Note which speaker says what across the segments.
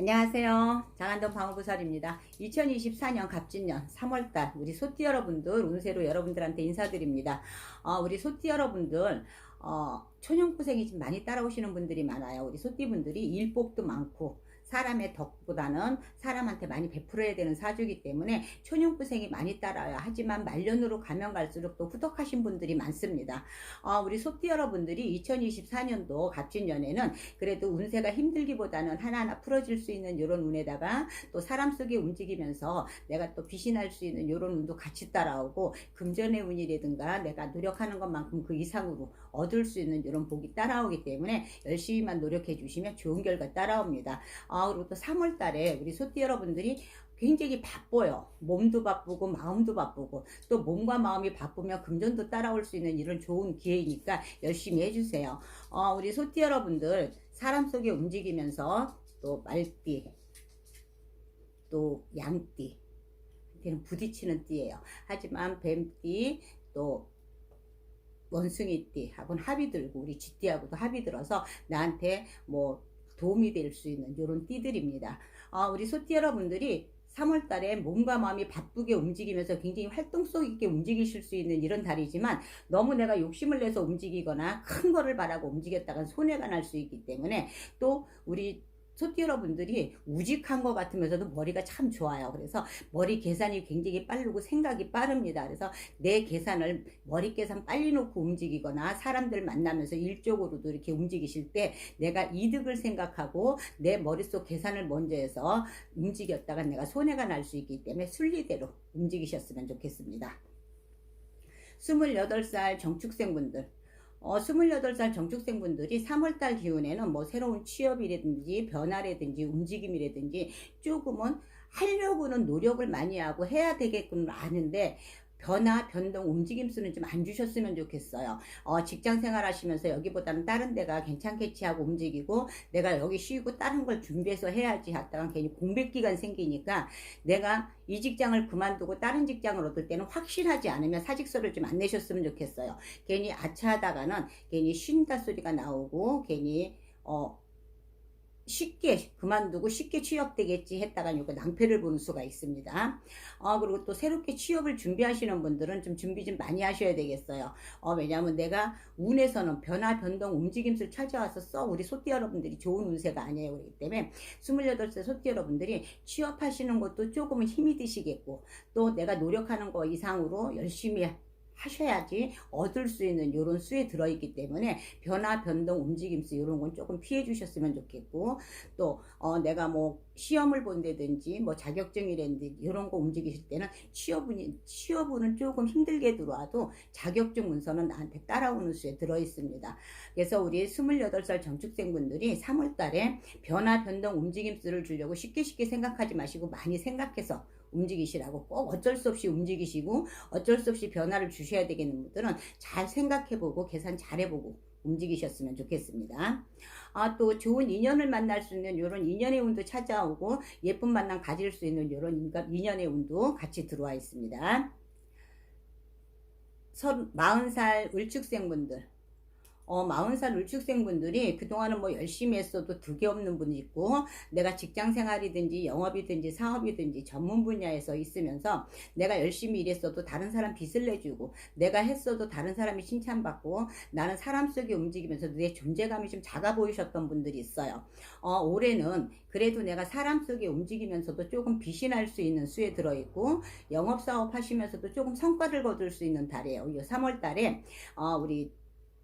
Speaker 1: 안녕하세요. 장안동 방어부설입니다. 2024년 갑진년 3월달 우리 소띠 여러분들 운세로 여러분들한테 인사드립니다. 어, 우리 소띠 여러분들 어, 초년고생이 좀 많이 따라오시는 분들이 많아요. 우리 소띠분들이 일복도 많고 사람의 덕보다는 사람한테 많이 베풀어야 되는 사주이기 때문에 초년고생이 많이 따라요. 하지만 말년으로 가면 갈수록 또 후덕하신 분들이 많습니다. 어, 우리 소띠 여러분들이 2024년도 갑진년에는 그래도 운세가 힘들기보다는 하나하나 풀어질 수 있는 이런 운에다가 또 사람 속에 움직이면서 내가 또날수 있는 이런 운도 같이 따라오고 금전의 운이라든가 내가 노력하는 것만큼 그 이상으로 얻을 수 있는 이런 복이 따라오기 때문에 열심히만 노력해 주시면 좋은 결과 따라옵니다. 아, 또 3월 달에 우리 소띠 여러분들이 굉장히 바빠요. 몸도 바쁘고 마음도 바쁘고 또 몸과 마음이 바쁘면 금전도 따라올 수 있는 이런 좋은 기회이니까 열심히 해주세요. 어, 우리 소띠 여러분들 사람 속에 움직이면서 또 말띠 또 양띠 한테는 부딪히는 띠예요. 하지만 뱀띠 또 원숭이띠하고는 합이 들고 우리 쥐띠하고도 합이 들어서 나한테 뭐 도움이 될 수 있는 이런 띠들입니다. 어, 우리 소띠 여러분들이 3월 달에 몸과 마음이 바쁘게 움직이면서 굉장히 활동성 있게 움직이실 수 있는 이런 달이지만 너무 내가 욕심을 내서 움직이거나 큰 거를 바라고 움직였다가 손해가 날 수 있기 때문에 또 우리 소띠 여러분들이 우직한 것 같으면서도 머리가 참 좋아요. 그래서 머리 계산이 굉장히 빠르고 생각이 빠릅니다. 그래서 내 계산을 머리 계산 빨리 놓고 움직이거나 사람들 만나면서 일적으로도 이렇게 움직이실 때 내가 이득을 생각하고 내 머릿속 계산을 먼저 해서 움직였다가 내가 손해가 날 수 있기 때문에 순리대로 움직이셨으면 좋겠습니다. 28살 정축생분들 어, 28살 정축생분들이 3월달 기운에는 뭐 새로운 취업이라든지 변화라든지 움직임이라든지 조금은 하려고는 노력을 많이 하고 해야 되겠구는 아는데 변화, 변동, 움직임 수는 좀 안 주셨으면 좋겠어요. 어, 직장 생활 하시면서 여기보다는 다른 데가 괜찮겠지 하고 움직이고 내가 여기 쉬고 다른 걸 준비해서 해야지 하다가 괜히 공백 기간 생기니까 내가 이 직장을 그만두고 다른 직장을 얻을 때는 확실하지 않으면 사직서를 좀 안 내셨으면 좋겠어요. 괜히 아차하다가는 괜히 쉰다 소리가 나오고 괜히 어 쉽게 그만두고 쉽게 취업되겠지 했다가 요거 낭패를 보는 수가 있습니다. 어, 그리고 또 새롭게 취업을 준비하시는 분들은 좀 준비 좀 많이 하셔야 되겠어요. 어, 왜냐하면 내가 운에서는 변화, 변동, 움직임을 찾아와서 우리 소띠 여러분들이 좋은 운세가 아니에요. 그렇기 때문에 28세 소띠 여러분들이 취업하시는 것도 조금은 힘이 드시겠고 또 내가 노력하는 거 이상으로 열심히 하셔야지 얻을 수 있는 이런 수에 들어있기 때문에 변화, 변동, 움직임수 이런 건 조금 피해 주셨으면 좋겠고 또 어, 내가 뭐 시험을 본다든지 뭐 자격증이라든지 이런 거 움직이실 때는 취업운이 취업운은 조금 힘들게 들어와도 자격증 문서는 나한테 따라오는 수에 들어 있습니다. 그래서 우리 28살 정축생분들이 3월 달에 변화, 변동, 움직임수를 주려고 쉽게 쉽게 생각하지 마시고 많이 생각해서 움직이시라고 꼭 어쩔 수 없이 움직이시고 어쩔 수 없이 변화를 주셔야 되겠는 분들은 잘 생각해보고 계산 잘해보고 움직이셨으면 좋겠습니다. 아, 또 좋은 인연을 만날 수 있는 이런 인연의 운도 찾아오고 예쁜 만남 가질 수 있는 이런 인연의 운도 같이 들어와 있습니다. 40살 을축생분들 어, 40살 울축생분들이 그동안은 뭐 열심히 했어도 득이 없는 분이 있고, 내가 직장 생활이든지 영업이든지 사업이든지 전문 분야에서 있으면서 내가 열심히 일했어도 다른 사람 빚을 내주고, 내가 했어도 다른 사람이 칭찬받고, 나는 사람 속에 움직이면서 내 존재감이 좀 작아 보이셨던 분들이 있어요. 어, 올해는 그래도 내가 사람 속에 움직이면서도 조금 빛이 날 수 있는 수에 들어있고, 영업사업 하시면서도 조금 성과를 거둘 수 있는 달이에요. 3월 달에, 어, 우리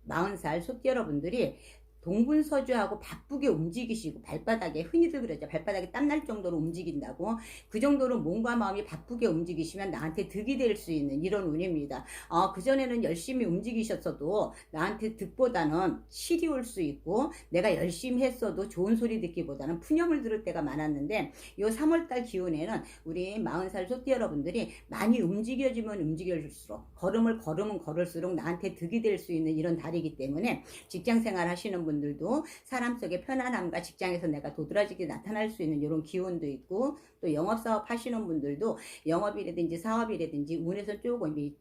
Speaker 1: 40살 소띠 여러분들이 동분서주하고 바쁘게 움직이시고 발바닥에 흔히들 그러죠. 발바닥에 땀날 정도로 움직인다고 그 정도로 몸과 마음이 바쁘게 움직이시면 나한테 득이 될 수 있는 이런 운입니다. 어, 그전에는 열심히 움직이셨어도 나한테 득보다는 실이 올 수 있고 내가 열심히 했어도 좋은 소리 듣기보다는 푸념을 들을 때가 많았는데 요 3월달 기운에는 우리 40살 소띠 여러분들이 많이 움직여지면 움직여질수록 걸음을 걸으면 걸을수록 나한테 득이 될 수 있는 이런 달이기 때문에 직장생활 하시는 분 분들도 사람 속의 편안함과 직장에서 내가 도드라지게 나타날 수 있는 이런 기운도 있고 또 영업사업 하시는 분들도 영업이라든지 사업이라든지 운에서 조금 이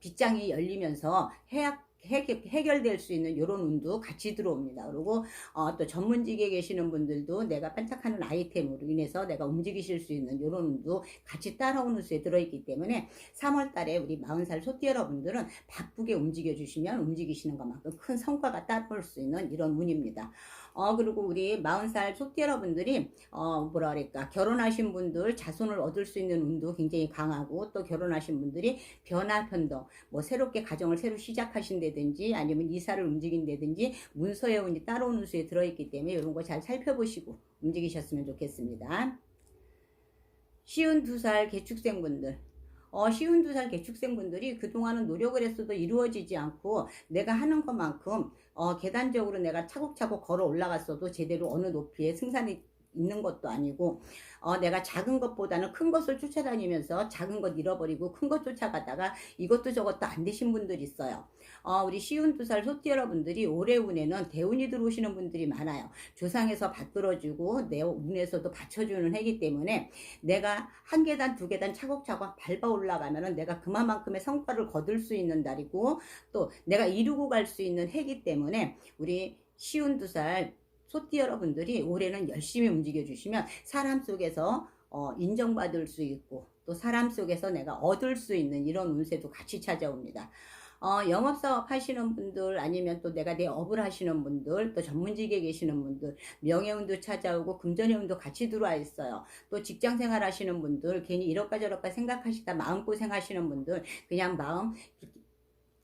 Speaker 1: 빗장이 열리면서 해약 해결, 해결 될 수 있는 이런 운도 같이 들어옵니다. 그리고 어, 또 전문직에 계시는 분들도 내가 반짝하는 아이템으로 인해서 내가 움직이실 수 있는 이런 운도 같이 따라오는 수에 들어있기 때문에 3월 달에 우리 40살 소띠 여러분들은 바쁘게 움직여 주시면 움직이시는 것만큼 큰 성과가 따라올 수 있는 이런 운입니다. 어, 그리고 우리 40살 소띠 여러분들이, 어, 뭐라 그럴까, 결혼하신 분들 자손을 얻을 수 있는 운도 굉장히 강하고, 또 결혼하신 분들이 변화, 변동, 뭐, 새롭게 가정을 새로 시작하신다든지, 아니면 이사를 움직인다든지, 문서의 운이 따라오는 수에 들어있기 때문에 이런 거 잘 살펴보시고 움직이셨으면 좋겠습니다. 쉬운 두 살 개축생분들. 어, 쉬운 두 살 개축생분들이 그동안은 노력을 했어도 이루어지지 않고 내가 하는 것만큼 어, 계단적으로 내가 차곡차곡 걸어 올라갔어도 제대로 어느 높이에 승산이 있는 것도 아니고 어, 내가 작은 것보다는 큰 것을 쫓아다니면서 작은 것 잃어버리고 큰 것 쫓아가다가 이것도 저것도 안 되신 분들이 있어요. 어, 우리 쉬운 두 살 소띠 여러분들이 올해 운에는 대운이 들어오시는 분들이 많아요. 조상에서 받들어주고 내 운에서도 받쳐주는 해기 때문에 내가 한 계단 두 계단 차곡차곡 밟아 올라가면은 내가 그만큼의 성과를 거둘 수 있는 달이고 또 내가 이루고 갈 수 있는 해기 때문에 우리 쉬운 두 살 소띠 여러분들이 올해는 열심히 움직여 주시면 사람 속에서 어, 인정받을 수 있고 또 사람 속에서 내가 얻을 수 있는 이런 운세도 같이 찾아옵니다. 어, 영업 사업 하시는 분들 아니면 또 내가 내 업을 하시는 분들 또 전문직에 계시는 분들 명예운도 찾아오고 금전의 운도 같이 들어와 있어요. 또 직장 생활 하시는 분들 괜히 이럴까 저럴까 생각하시다 마음고생 하시는 분들 그냥 마음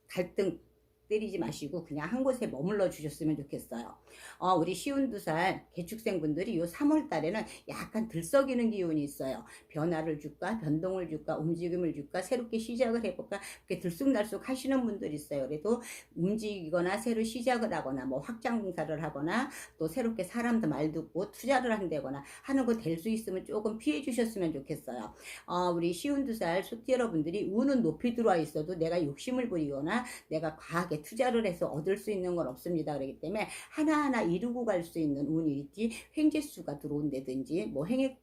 Speaker 1: 갈등 때리지 마시고 그냥 한 곳에 머물러 주셨으면 좋겠어요. 어, 우리 쉬운 두살 개축생분들이 요 3월 달에는 약간 들썩이는 기운이 있어요. 변화를 줄까, 변동을 줄까, 움직임을 줄까, 새롭게 시작을 해볼까, 이렇게 들쑥날쑥 하시는 분들이 있어요. 그래도 움직이거나 새로 시작을 하거나 뭐 확장 공사를 하거나 또 새롭게 사람도 말 듣고 투자를 한다거나 하는 거 될 수 있으면 조금 피해 주셨으면 좋겠어요. 어, 우리 쉬운 두살 소띠 여러분들이 운은 높이 들어와 있어도 내가 욕심을 부리거나 내가 과하게 투자를 해서 얻을 수 있는 건 없습니다. 그렇기 때문에 하나하나 이루고 갈 수 있는 운이 있지 횡재수가 들어온다든지 뭐 행액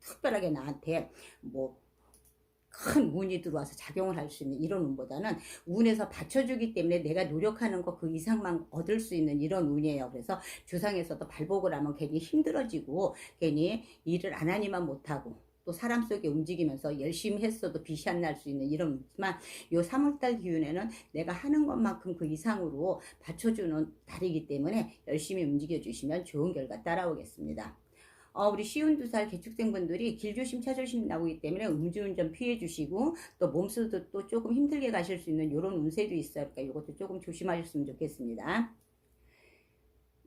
Speaker 1: 특별하게 나한테 뭐큰 운이 들어와서 작용을 할 수 있는 이런 운보다는 운에서 받쳐주기 때문에 내가 노력하는 것 그 이상만 얻을 수 있는 이런 운이에요. 그래서 주상에서도 발복을 하면 괜히 힘들어지고 괜히 일을 안 하니만 못하고 또 사람 속에 움직이면서 열심히 했어도 빛이 안 날 수 있는 이런 있지만 요 3월달 기운에는 내가 하는 것만큼 그 이상으로 받쳐주는 달이기 때문에 열심히 움직여 주시면 좋은 결과 따라오겠습니다. 어, 우리 쉬운 두 살 개축생분들이 길조심 차조심 나오기 때문에 음주운전 피해 주시고 또 몸수도 또 조금 힘들게 가실 수 있는 이런 운세도 있어요. 그러니까 이것도 조금 조심하셨으면 좋겠습니다.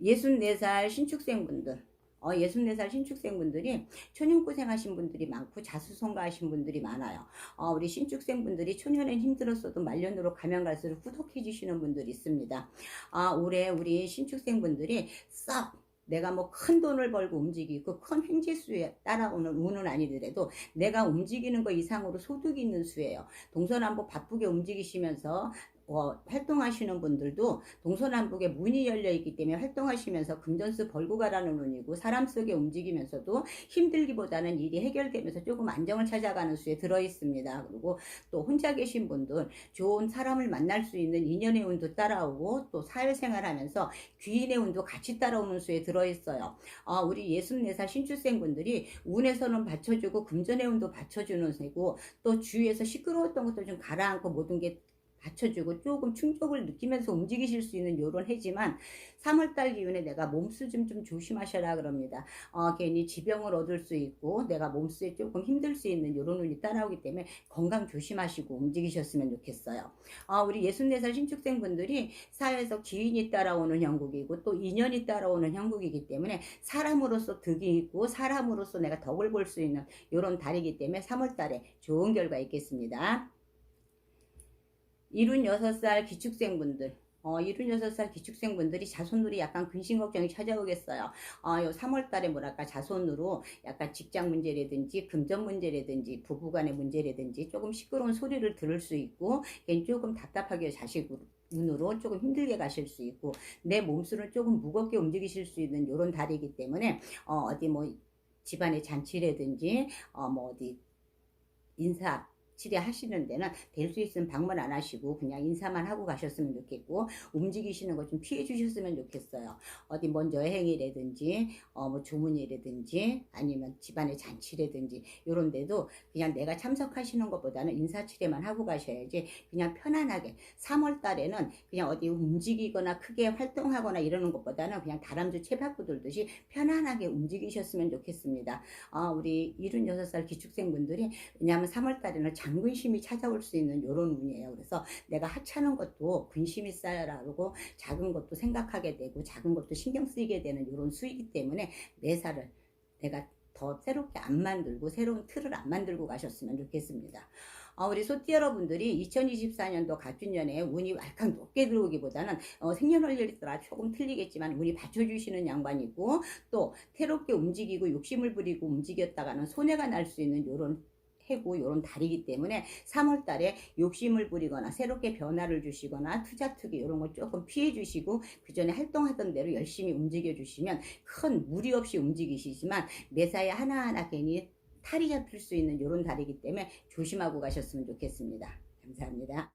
Speaker 1: 64살 신축생분들 어, 64살 신축생분들이 초년고생 하신 분들이 많고 자수성가 하신 분들이 많아요. 어, 우리 신축생분들이 초년엔 힘들었어도 말년으로 가면 갈수록 후덕해지시는 분들이 있습니다. 아, 올해 우리 신축생분들이 썩 내가 뭐 큰 돈을 벌고 움직이고 큰 횡재수에 따라오는 운은 아니더라도 내가 움직이는 것 이상으로 소득이 있는 수예요. 동서남북 바쁘게 움직이시면서 어, 활동하시는 분들도 동서남북에 문이 열려 있기 때문에 활동하시면서 금전수 벌고 가라는 운이고 사람 속에 움직이면서도 힘들기보다는 일이 해결되면서 조금 안정을 찾아가는 수에 들어 있습니다. 그리고 또 혼자 계신 분들 좋은 사람을 만날 수 있는 인연의 운도 따라오고 또 사회생활 하면서 귀인의 운도 같이 따라오는 수에 들어 있어요. 어, 우리 64살 신출생 분들이 운에서는 받쳐주고 금전의 운도 받쳐주는 세고 또 주위에서 시끄러웠던 것도 좀 가라앉고 모든 게 받쳐주고 조금 충족을 느끼면서 움직이실 수 있는 요런 해지만 3월달 기운에 내가 몸수좀 좀 조심하셔라 그럽니다. 어, 괜히 지병을 얻을 수 있고 내가 몸수에 조금 힘들 수 있는 요런 운이 따라오기 때문에 건강 조심하시고 움직이셨으면 좋겠어요. 어, 우리 64살 신축생분들이 사회에서 기인이 따라오는 형국이고 또 인연이 따라오는 형국이기 때문에 사람으로서 득이 있고 사람으로서 내가 덕을 볼 수 있는 요런 달이기 때문에 3월달에 좋은 결과 있겠습니다. 76살 기축생분들 어, 76살 기축생분들이 자손으로 약간 근심 걱정이 찾아오겠어요. 어, 요 3월 달에 뭐랄까 자손으로 약간 직장 문제라든지 금전 문제라든지 부부 간의 문제라든지 조금 시끄러운 소리를 들을 수 있고 조금 답답하게 자식으로 운으로 조금 힘들게 가실 수 있고 내 몸수를 조금 무겁게 움직이실 수 있는 이런 달이기 때문에 어, 어디 뭐 집안의 잔치라든지 어, 뭐 어디 인사 칠에 하시는 데는 될 수 있으면 방문 안 하시고 그냥 인사만 하고 가셨으면 좋겠고 움직이시는 거 좀 피해 주셨으면 좋겠어요. 어디 먼저 여행이라든지 어, 뭐 조문이라든지 아니면 집안의 잔치라든지 이런 데도 그냥 내가 참석하시는 것보다는 인사치레만 하고 가셔야지 그냥 편안하게 3월 달에는 그냥 어디 움직이거나 크게 활동하거나 이러는 것보다는 그냥 다람쥐 채바꾸 돌듯이 편안하게 움직이셨으면 좋겠습니다. 아, 우리 76살 기축생분들이 왜냐하면 3월 달에는 장 근심이 찾아올 수 있는 이런 운이에요. 그래서 내가 하찮은 것도 근심이 쌓여라고 작은 것도 생각하게 되고 작은 것도 신경 쓰이게 되는 이런 수이기 때문에 매사를 내가 더 새롭게 안 만들고 새로운 틀을 안 만들고 가셨으면 좋겠습니다. 어, 우리 소띠 여러분들이 2024년도 갑준년에 운이 왈칵 높게 들어오기보다는 어, 생년월일에 따라 조금 틀리겠지만 운이 받쳐주시는 양반이고 또 새롭게 움직이고 욕심을 부리고 움직였다가는 손해가 날 수 있는 요런 해고 요런 달이기 때문에 3월 달에 욕심을 부리거나 새롭게 변화를 주시거나 투자 투기 이런 거 조금 피해 주시고 그 전에 활동하던 대로 열심히 움직여 주시면 큰 무리 없이 움직이시지만 매사에 하나하나 괜히 탈이 잡힐 수 있는 요런 달이기 때문에 조심하고 가셨으면 좋겠습니다. 감사합니다.